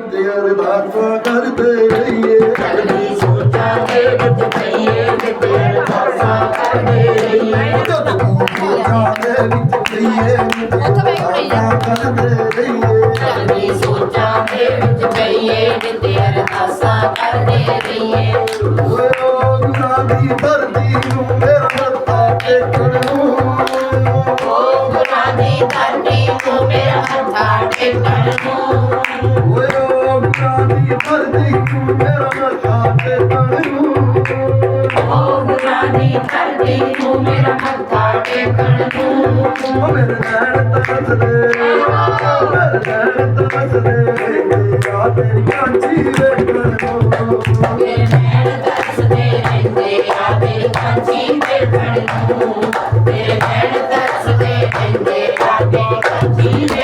ਤੇ ਅਰਦਾਸਾਂ ਕਰਦੇ ਰਹੀਏ। ਚੜ੍ਹਦੀ ਸੋਚਾਂ ਦੇ ਵਿੱਚ ਪਈਏ ਕਿਤੇ ਅਰਦਾਸਾਂ ਕਰਦੇ ਰਹੀਏ। ਜਦ ਤੂੰ ਸੋਚਾਂ ਦੇ ਵਿੱਚ ਪਈਏ ਅਰਦਾਸਾਂ ਕਰਦੇ ਰਹੀਏ। ਚੜ੍ਹਦੀ ਸੋਚਾਂ ਦੇ ਵਿੱਚ ਪਈਏ ਕਿਤੇ ਅਰਦਾਸਾਂ ਕਰਦੇ ਰਹੀਏ। ਓਏ ਓ ਗੁਨਾਹ ਦੀ ਗੁਨਾਹ ਦੀ ਧਰਤੀ ਨੂੰ ਮੇਰਾ ਮੱਥਾ ਟੇਕਣ ਨੂੰ ਓ ਮੇਰੇ ਨੈਣ ਤਰਸਦੇ ਮੇਰੇ ਨੈਣ ਤਰਸਦੇ ਆ ਤੇਰੀ ਕਾਂਚੀ ਵੇਖਣ ਨੂੰ ਮੇਰੇ ਨੈਣ ਤਰਸਦੇ ਰਹਿੰਦੇ ਆ ਮੇਰੀ ਕਾਂਚੀ ਵੇਖਣ ਨੂੰ ਮੇਰੇ ਨੈਣ ਤਰਸਦੇ ਰਹਿੰਦੇ ਆ ਮੇਰੀ ਕਾਂਚੀ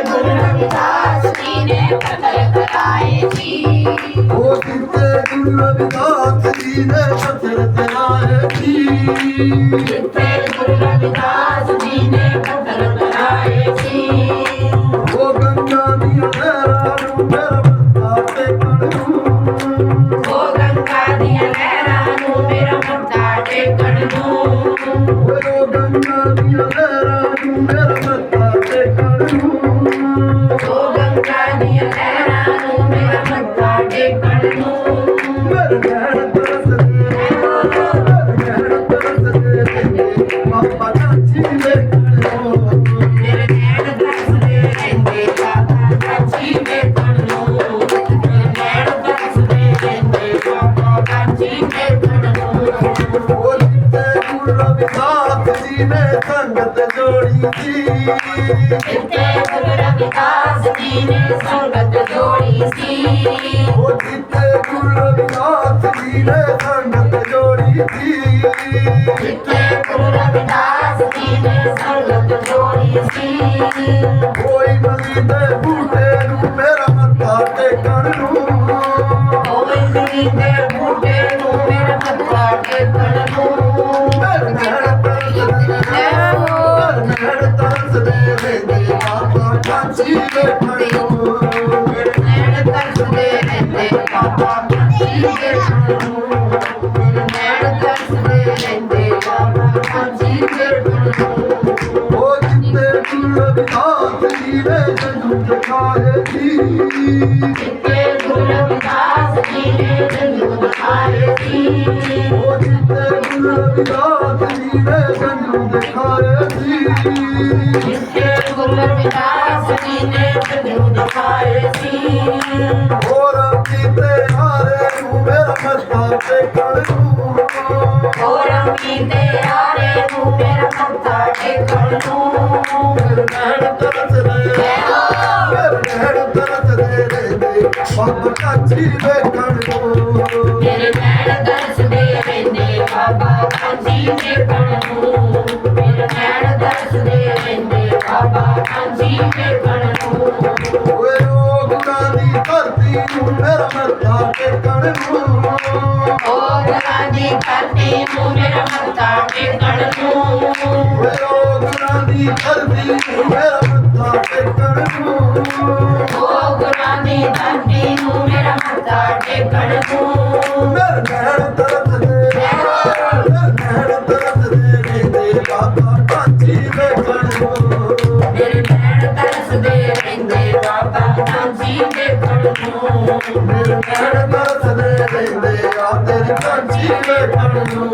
ਉਹ ਜਿੱਤੇ ਗੁਰੂ ਰਵਿਦਾਸ ਜੀ ਨੇ ਪੱਥਰ ਕਰਾਏ ਜੀ ਜਿੱਤੇ ਗੁਰੂ ਰਵਿਦਾਸ ਜੀ ਨੇ ਕਤਲ ਕਰਾਏ ਜੀ ਉਹ ਗੰਗਾ ਦੀਆਂ ਲਹਿਰਾਂ ਨੂੰ ਮੇਰਾ ਮੱਥਾ ਟੇਕਣ ਨੂੰ। ਉਹ ਗੰਗਾ ਦੀਆਂ ਲਹਿਰਾਂ ਨੂੰ ਮੇਰਾ ਮੱਥਾ ਟੇਕਣ ਨੂੰ ਉਹ ਗੰਗਾ ਦੀਆਂ ਲਹਿਰਾਂ ਨੂੰ ਮੇਰਾ ਮੱਥਾ ਟੇਕਣ ਨੂੰ ਉਹ ਗੰਗਾ ਦੀਆਂ ਲਹਿਰਾਂ ਸੰਗਤ ਜੋੜੀ ਸੀ ਜਿੱਤੇ ਗੁਰੂ ਰਵਿਦਾਸ ਨੇ ਸੰਗਤ ਜੋੜੀ ਸੀ ਉਹ ਜਿੱਤੇ ਗੁਰੂ ਰਵਿਦਾਸ ਜੀ ਨੇ ਸੰਗਤ ਜੋੜੀ ਸੀ। ਜਿੱਤੇ ਗੁਰੂ ਰਵਿਦਾਸ ਜੀ ਨੇ ਸੰਗਤ ਜੋੜੀ ਸੀ। ਕੋਈ ਮਲੀ ਦੇ ਬੂਟੇ ਨੂੰ ਮੇਰਾ ਮੱਥਾ ਟੇਕਣ ਦਿਖਾਏ ਜੀ ਜਿੱਤੇ ਗੁਰੂ ਰਵਿਦਾਸ ਜੀ ਨੇ ਜਨਮ ਦਿਖਾਏ ਸੀ ਉਹ ਜਿੱਤੇ ਗੁਰੂ ਰਵਿਦਾਸ ਜੀ ਨੇ ਜਨਮ ਦਿਖਾਏ ਜੀ ਜਿੱਥੇ ਗੁਰੂ ਰਵਿਦਾਸ ਜੀ ਨੇ ਜਨਮ ਦਿਖਾਏ ਸੀ ਹੋਰ ਕੀਤੇ ਹਾਰੇ ਨੂੰ ਮੇਰਾ ਮੱਥਾ ਟੇਕਣ ਨੂੰ ਹੋਰ ਕੀਤੇ ਆਰੇ ਨੂੰ ਮੇਰਾ ਮੱਥਾ ਟੇਕਣ ਨੂੰ ਮੇਰੇ ਨੈਣ ਤਰਸਦੇ ਮੇਰੇ ਤਰਸਦੇ ਰਹਿੰਦੇ ਬਾਬਾ ਕਾਚੀ ਵੇਖਣ ਨੂੰ ਮੇਰੇ ਨੈਣ ਦਰਸਦੇ ਰਹਿੰਦੇ ਬਾਬਾ ਕਾਂਜੀ ਵੇਖਣ ਨੂੰ ਮੇਰੇ ਨੈਣ ਦਰਸਦੇ ਰਹਿੰਦੇ ਬਾਬਾ ਕਾਂਜੀ ਵੇਖਣ ਨੂੰ ਓਏ ਓ ਦੀ ਧਰਤੀ ਨੂੰ ਮੇਰਾ ਮੱਥਾ ਟੇਕਣ ਨੂੰ। ਉਹ ਦੀ ਧਰਤੀ ਮੇਰਾ ਮੱਥਾ ਟੇਕਣ ਨੂੰ ਓਏ ਓ ਦੀ ਧਰਤੀ ਨੂੰ ਮੇਰਾ ਮੱਥਾ ਟੇਕਣ ਨੂੰ। ਉਹ ਗੁਰਾਂ ਦੀ ਧਰਤੀ ਨੂੰ ਮੇਰਾ ਮੱਥਾ ਟੇਕਣ ਨੂੰ ਮੇਰੇ ਨੈਣ ਤਰਸਦੇ ਮੇਰੇ ਨੈਣ ਤਰਸਦੇ ਰਹਿੰਦੇ ਬਾਬਾ ਕਾਂਚੀ ਵੇਖਣ ਨੂੰ। ਮੇਰੇ ਨੈਣ ਤਰਸਦੇ ਰਹਿੰਦੇ ਬਾਬਾ ਕਾਂਜੀ ਵੇਖਣ ਨੂੰ ਮੇਰੇ ਨੈਣ ਤਰਸਦੇ ਰਹਿੰਦੇ ਆ, ਤੇਰੀ ਕਾਂਚੀ ਵੇਖਣ ਨੂੰ।